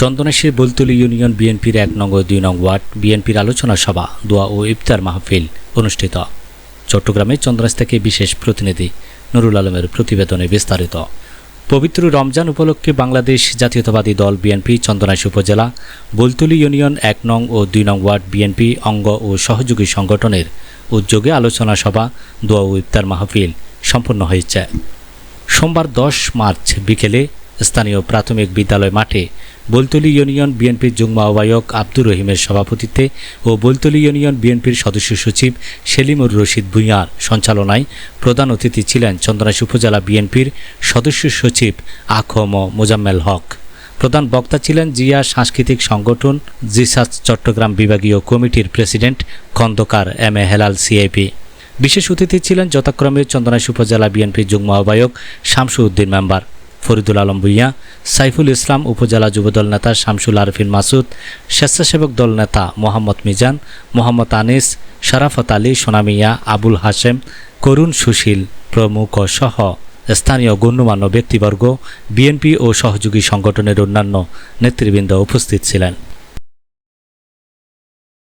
Chandaneswar Baltali union বিএনপির এক নং দুই নং ওয়ার্ড, বিএনপির আলোচনা সভা, দোয়া ও ইফতার মাহফিল অনুষ্ঠিত। চট্টগ্রামে চন্দ্রাস থেকে বিশেষ প্রতিনিধি নুরুল আলমের প্রতিবেদনে বিস্তারিত। পবিত্র রমজান উপলক্ষে বাংলাদেশ জাতীয়তাবাদী দল বিএনপি চন্দনাইশ উপজেলা, বলতলি ইউনিয়ন এক নং ও দুই নং ওয়ার্ড বিএনপি অঙ্গ ও সহযোগী সংগঠনের উদ্যোগে আলোচনা সভা, দোয়া ও ইফতার মাহফিল সম্পন্ন হয়েছে। সোমবার দশ মার্চ বিকেলে স্থানীয় প্রাথমিক বিদ্যালয় মাঠে বলতলি ইউনিয়ন বিএনপির যুগ্ম আহ্বায়ক আব্দুর রহিমের সভাপতিত্বে ও বলতলি ইউনিয়ন বিএনপির সদস্য সচিব সেলিমুর রশিদ ভূঁইয়ার সঞ্চালনায় প্রধান অতিথি ছিলেন চন্দনাইশ উপজেলা বিএনপির সদস্য সচিব আখম মোজাম্মেল হক। প্রধান বক্তা ছিলেন জিয়া সাংস্কৃতিক সংগঠন জিসাস চট্টগ্রাম বিভাগীয় কমিটির president Khondokar M A Helal CIP. বিশেষ অতিথি ছিলেন যথাক্রমে চন্দনাইশ উপজেলা বিএনপির যুগ্ম আহ্বায়ক শামসু উদ্দিন মেম্বার, ফরিদুল আলম ভুইয়া, সাইফুল ইসলাম উপজেলা যুবদল নেতা শামসুল আরফিন মাসুদ, স্বেচ্ছাসেবক দল নেতা মোহাম্মদ মিজান, মোহাম্মদ আনিস শরাফত আলী সোনামিয়া আবুল হাশেম, করুণ সুশীল প্রমুখ সহ স্থানীয় গণ্যমান্য ব্যক্তিবর্গ, বিএনপি ও সহযোগী সংগঠনের অন্যান্য নেতৃবৃন্দ উপস্থিত ছিলেন।